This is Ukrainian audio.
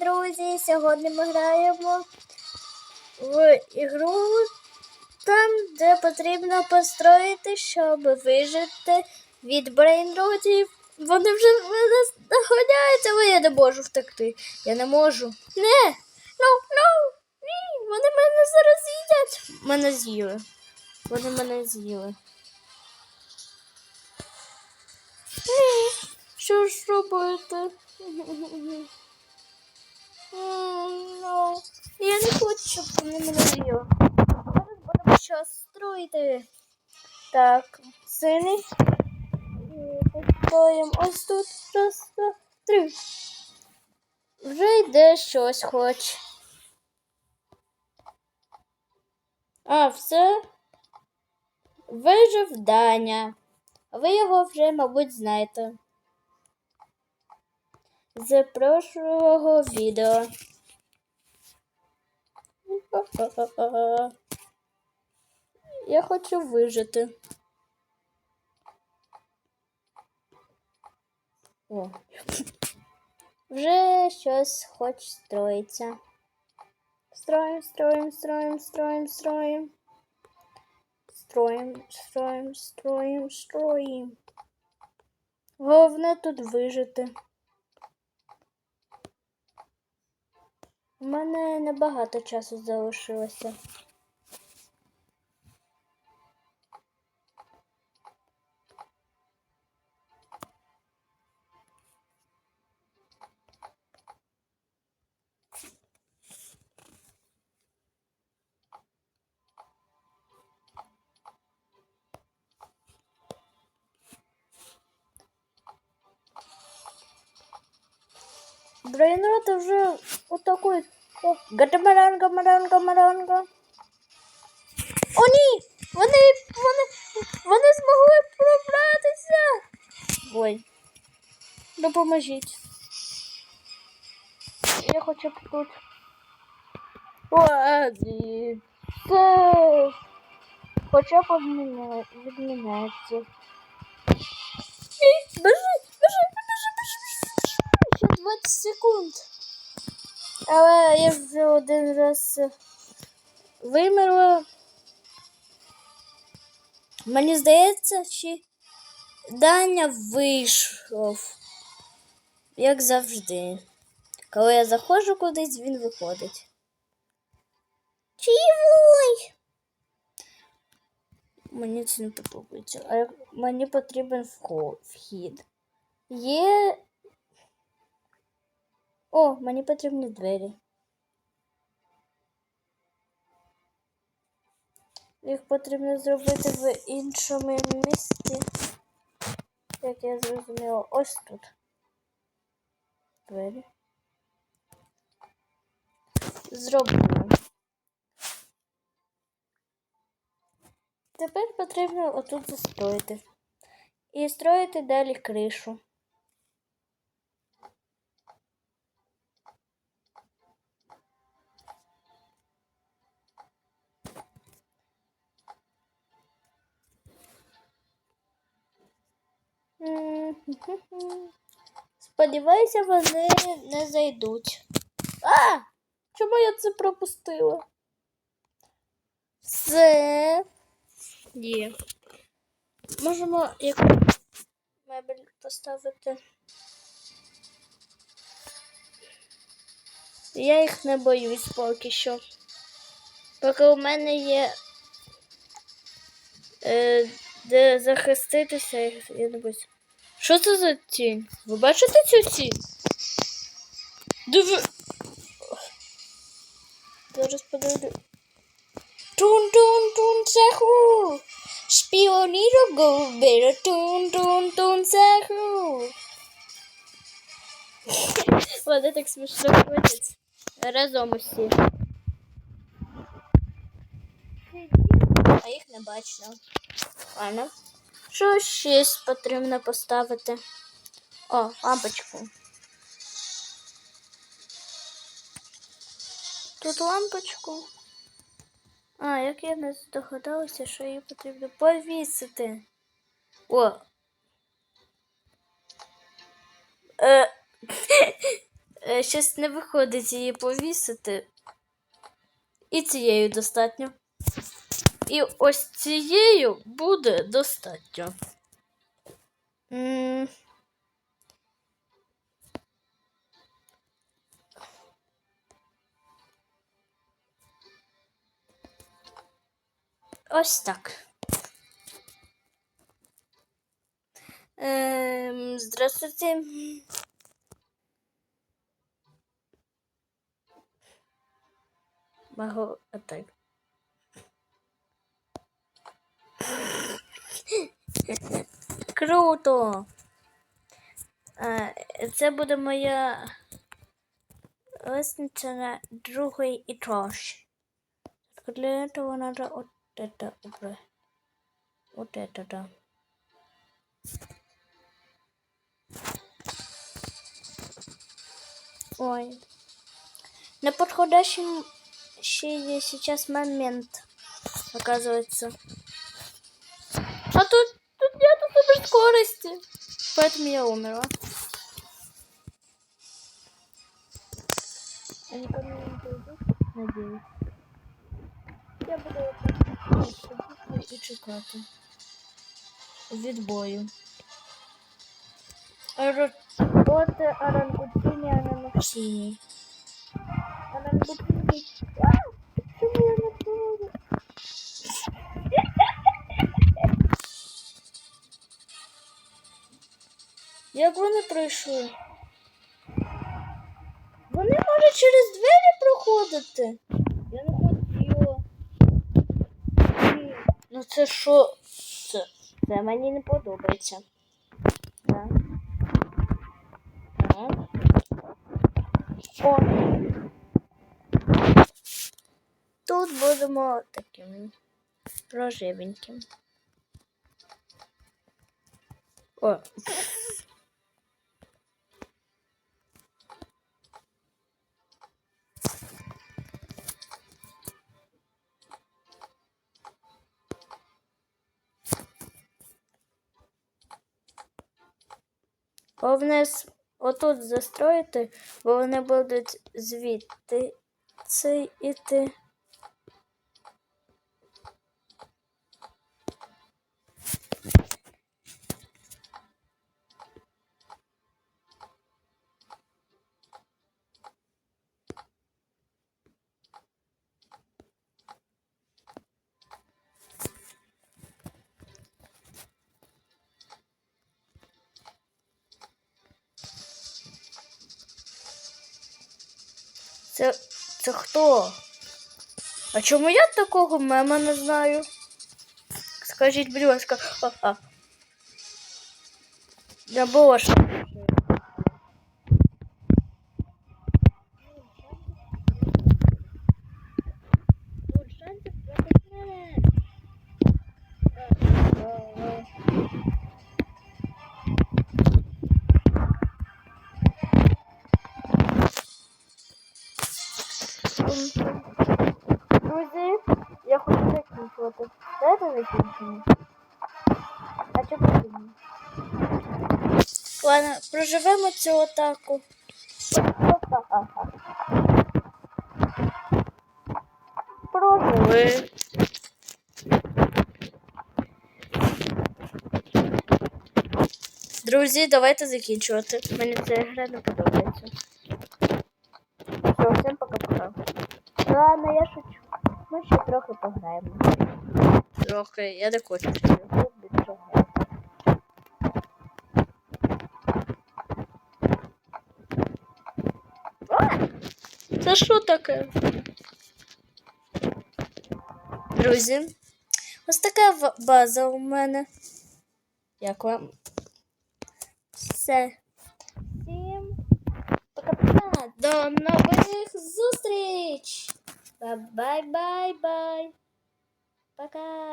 друзі! Сьогодні ми граємо в ігру там, де потрібно построїти, щоб вижити від брейнротів. Вони вже мене наганяють, але я не можу втекти. Я не можу. Не! Ну, ну! Ні! Вони мене зараз з'їдять. Мене з'їли. Вони мене з'їли. Ні. Що ж робити? Ну, я не хочу, щоб вони мене з'їли. Зараз будемо щось строїти. Так, синий. І Построїмо ось тут. Раз, два, три. Вже йде щось хоч. А, все. Вижив Даня. Ви його вже, мабуть, знаєте. З прошлого відео. Я хочу вижити. О. Вже щось хоч строїться. Строим, строим, строим, строим, строим. Строим, строим, строим, строим. Головне тут вижити. У мене небагато часу залишилося. Брейнроти вже отакий. О, гатамаран, гамаран, гамаранга. О, ні! Вони, вони, вони змогли пробратися. Ой. Допоможіть. Я хочу тут. Ладно. Це хоча б відміняється. Бежи, бежи, бежи, бежи, бежи. Ще 20 секунд. Але я вже один раз е, вимерла. Мені здається, чи Даня вийшов. Як завжди. Коли я заходжу кудись, він виходить. Чивой! Мені це не подобається. А мені потрібен вхід. Є. О, мені потрібні двері. Їх потрібно зробити в іншому місці. Як я зрозуміла, ось тут. Двері. Зроблено. Тепер потрібно отут застроїти. І строїти далі кришу. Сподіваюся, вони не зайдуть. А! Чому я це пропустила? Це є. Можемо яку мебель поставити. Я їх не боюсь поки що. Поки у мене є е, де захиститися, я не боюсь. Що це за тінь? Ви бачите цю тінь? Диви. Зараз подивлю. Тун-тун-тун саху. Шпіоніро губеро тун-тун-тун саху. Вони так смішно ходять. Разом усі. А їх не бачила. Ладно. Що ще потрібно поставити? О, лампочку. Тут лампочку. А, як я не здогадалася, що її потрібно повісити. О. Е, е, щось не виходить її повісити. І цією достатньо. І ось цією буде достатньо. Ось так. Ем, здравствуйте. Могу отак. Круто! Е, Це буде моя лестниця на другий этаж. Только Для этого надо вот это убрать. Вот это, да. Ой. Неподходящий щи- сейчас момент, оказывается. А тут, нету. Поэтому я умерла. Они ко мне не придут? Надеюсь. Я буду сидіти і чекати. Відбою. Роботи орангутині ананоксині. Орангутині. Як вони пройшли? Вони можуть через двері проходити. Я не хотіла. Ну це що? Це, це мені не подобається. Так. Так. О. Тут будемо таким рожевеньким. О. Головне отут застроїти, бо вони будуть звідти це іти. Це, це хто? А чому я такого мема не знаю? Скажіть, будь ласка. Я бош. А що потрібно? Ладно, проживемо цю атаку. Прожили. Друзі, давайте закінчувати. Мені ця гра не подобається. Все, всім пока-пока. Ладно, я шучу. Ми ще трохи пограємо. Трохи, я не хочу. А! Це що таке? Друзі, ось база у мене. Як вам? Все. Всім пока-пока. До нових зустріч! Бай-бай-бай-бай. Пока.